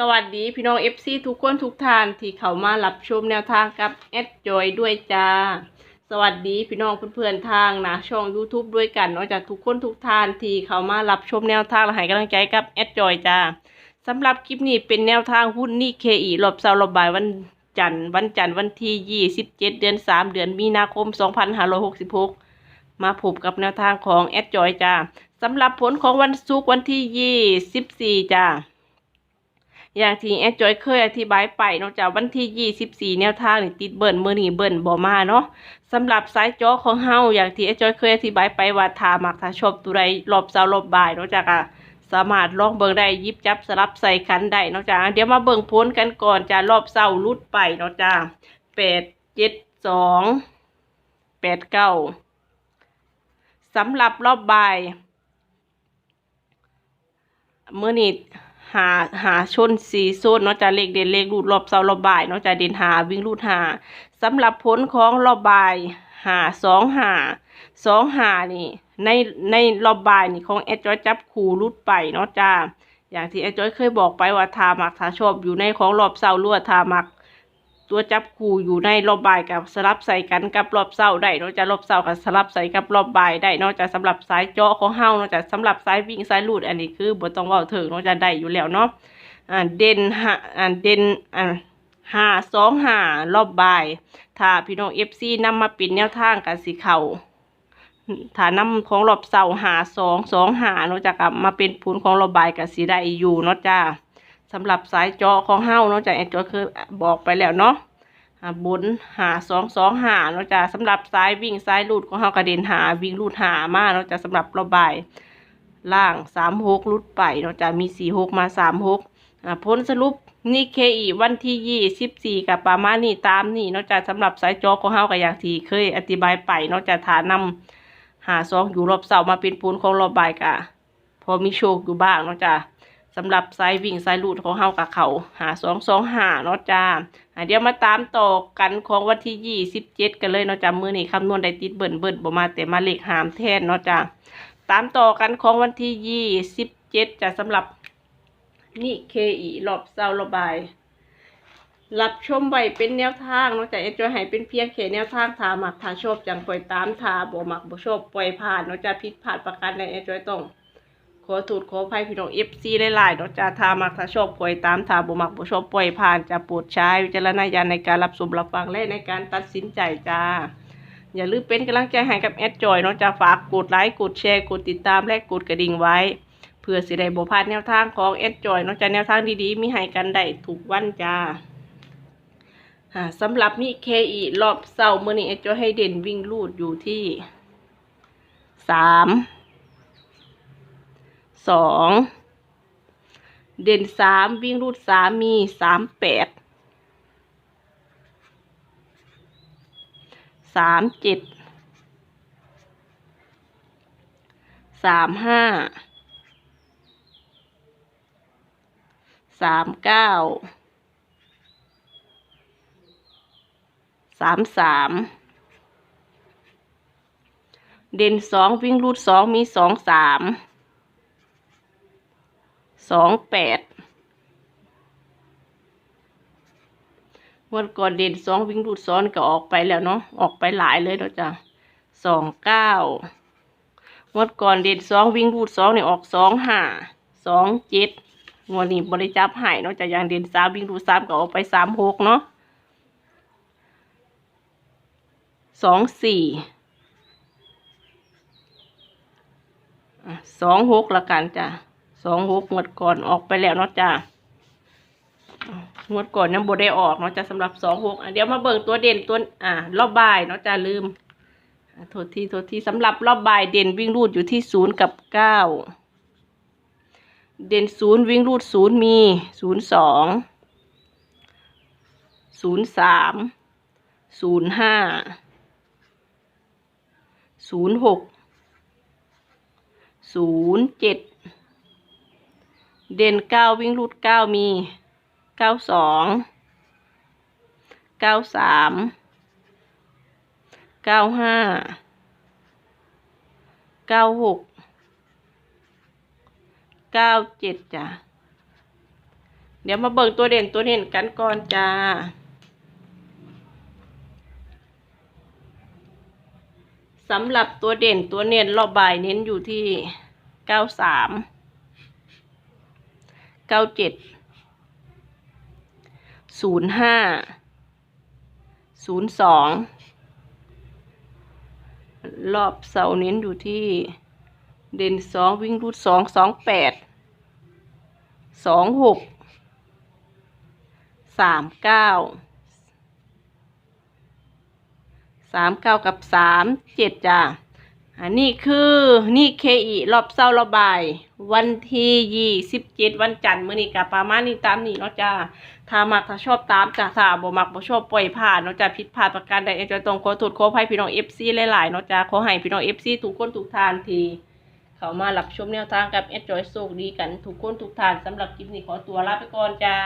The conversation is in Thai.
สวัสดีพี่น้อง FC ทุกคนทุกท่านที่เข้ามารับชมแนวทางกับแอดจอยด้วยจ้า สวัสดีพี่น้องเพื่อนๆทางนะช่อง YouTube ด้วยกันนอกจากทุกคนทุกท่านที่เข้ามารับชมแนวทางและให้กำลังใจกับแอดจอยจ้าสำหรับคลิปนี้เป็นแนวทางหุ้นนี่เคอีรอบเสาร์รอบบ่ายวันจันทร์วันจันทร์วันที่ 27 เดือน 3 เดือนมีนาคม 2566 มาพบกับแนวทางของแอดจอยจ้าสำหรับผลของวันศุกร์วันที่ 24จ้า อย่างที่แอดจอยเคยอธิบายไปนอกจากวันที่ 24 แนวทางนี่ติดเบิ่นมือนี่เบิ่นบ่มาเนาะสำหรับสายจอของเฮาอย่างที่แอดจอยเคยอธิบายไปว่าถ้ามักถ้าชอบตัวใดรอบเช้ารอบบ่ายนอกจากอะสามารถลองเบิ่งได้ยิบจับสลับใส่กันได้นอกจากเดี๋ยวมาเบิ่งผลกันก่อนจะรอบเช้ารุดไปเนาะจ้า8 7 2 8 9สำหรับรอบบ่ายมื่อนี้ หาหาชนสีโซนเนาะจะเลขเด่นเลขรูดรอบเสารอบบ่ายเนาะจะเด่นหาวิ่งรูดหาสำหรับผลของรอบบ่ายหาสองหาสองหานี่ในในรอบบ่ายนี่ของแอดจอยจับคู่รูดไปเนาะจ้าอย่างที่แอดจอยเคยบอกไปว่าทามักทาชอบอยู่ในของรอบเสาร์ลวดทามัก ตัวจับคู่อยู่ในรอบบ่ายกับสลับใส่กันกับรอบเสาร์ได้นอกจากรอบเสาร์กับสลับใส่กับรอบบ่ายได้นอกจากสำหรับสายเจาะของเฮานอกจากสำหรับสายวิ่งสายลูดอันนี้คือบ่ต้องเว้าถึงนอกจากได้อยู่แล้วเนาะอ่าเด่นหาอ่าเด่นอ่าห้าสองห้ารอบบ่าย ถ้าพี่น้องเอฟซีนำมาเป็นแนวทางกันสีเขาถ้าน้ำของรอบเสาร์หาสองสองหาเนอกจากกับมาเป็นผลของรอบบ่ายกับสีได้อยู่เนาะจ้า สำหรับสายเจาะของเฮาเนาะจากแอดจอคือบอกไปแล้วเนาะบนหาสองสองหาเนาะจากสำหรับสายวิ่งสายลูดของเฮากระเด็นหาวิ่งลูดหามาเนาะจากสำหรับระบายล่างสามหกลุดไปเนาะจากมีสี่หกมาสามหกอ่าผลสรุปนี่เคอีวันที่ยี่สิบสี่กับประมาณนี้ตามนี่เนาะจากสำหรับสายจาะของเฮากับอย่างที่เคยอธิบายไปเนาะจากฐานนำหาสองอยู่รอบเสามาเป็นผลของรอบบ่ายกะพอมีโชคอยู่บ้างเนาะจ้ะ สำหรับสายวิ่งสายลูดของเฮากับเขาหาสองสองหาเนาะจ้าเดี๋ยวมาตามต่อกันของวันที่ยี่สิบเจ็ดกันเลยเนาะจ้ามือนี้คำนวณได้ติดเบิ่นเบิ่นบ่มาแต่มาเลขหามแทนเนาะจ้าตามต่อกันของวันที่ยี่สิบเจ็ดจะสำหรับนี่เคอีรอบเศร้ารอบายรับชมไว้เป็นแนวทางเนาะจ้ะเอ็นจอยให้เป็นเพียงแค่แนวทางถามักถาชอบจังปล่อยตามถาบ่มักบ่ชอบปล่อยผ่านเนาะจ้ะผิดพลาดประการใดเอ็นจอยต้อง ขอโทษขอภัยพี่น้องเอฟซีหลายๆเนาะจ้าทามักถ้าชอบปล่อยตามทาบ่มักบ่ชอบปล่อยผ่านจะปรดใช้วิจารณญาณในการรับชมรับฟังและในการตัดสินใจจ้า อย่าลืมเป็นกำลังใจให้กับแอดจอยเนาะจ้าฝากกดไลค์กดแชร์กดติดตามและกดกระดิ่งไว้ เพื่อสิได้บ่พลาดแนวทางของแอดจอยเนาะจ้าแนวทางดีๆ มีให้กันได้ทุกวันจ้าสำหรับนี่เคอีรอบเสาร์มื้อนี้แอดจอยให้เด่นวิ่งลูดอยู่ที่สาม สองเด่นสามวิ่งรูดสามมีสามแปดสามเจ็ดสามห้าสามเก้าสามสามเด่นสองวิ่งรูดสองมีสองสาม สองแปดวันก่อนเด่นสองวิ่งรูดซ้อนก็ออกไปแล้วเนาะออกไปหลายเลยเนาะจ้ะสองเก้าวันก่อนเด่นสองวิ่งรูดสองเนี่ยออกสองห้าสองเจ็ดงวดนี้บริจับใหายเนาะจะอย่างเด่นสามวิ่งรูดสามก็ออกไปสามหกเนาะสองสี่สองหกละกันจ้ะ สองหกงวดก่อนออกไปแล้วเนาะจ้างวดก่อนยังบ่ได้ออกเนาะจ้ะสำหรับสองหกเดี๋ยวมาเบิ่งตัวเด่นตัวอ่ารอบบ่ายเนาะจ้ะลืมโทษทีโทษทีสำหรับรอบบ่ายเด่นวิ่งรูดอยู่ที่ศูนย์กับเก้าเด่นศูนย์วิ่งรูดศูนย์มีศูนย์สองศูนย์สามศูนย์ห้าศูนย์หกศูนย์เจ็ด เด่นเก้าวิ่งรูดเก้ามีเก้าสองเก้าสามเก้าห้าเก้าหกเก้าเจ็ดจ้ะ เดี๋ยวมาเบิ่งตัวเด่นตัวเด่นกันก่อนจ้าสำหรับตัวเด่นตัวเน้นรอบบ่ายเน้นอยู่ที่เก้าสาม เก้าเจ็ดศูนย์ห้าศูนย์สองรอบเสาเน้นอยู่ที่เด่นสองวิ่งรูดสองสองแปดสองหกสามเก้าสามเก้ากับสามเจ็ดจ้ะ อันนี้คือนี่เคอีรอบเศร้าระบาย วันที่ยี่สิบเจ็ดวันจันทร์มื้อนี้กับประมาณนี้ตามนี้เนาะจ้าถ้ามักถ้าชอบตามจ้าถ้าบ่มักบ่ชอบปล่อยผ่านเนาะจ้าผิดพลาดประการใดจะต้องขอโทษขอภัยพี่น้องเอฟซีหลายๆเนาะจ้าขอให้พี่น้องเอฟซีทุกคนทุกทานทีเขามารับชมแนวทางกับเอจอยโชคดีกันทุกคนทุกทานสำหรับคลิปนี้ขอตัวลาไปก่อนจ้า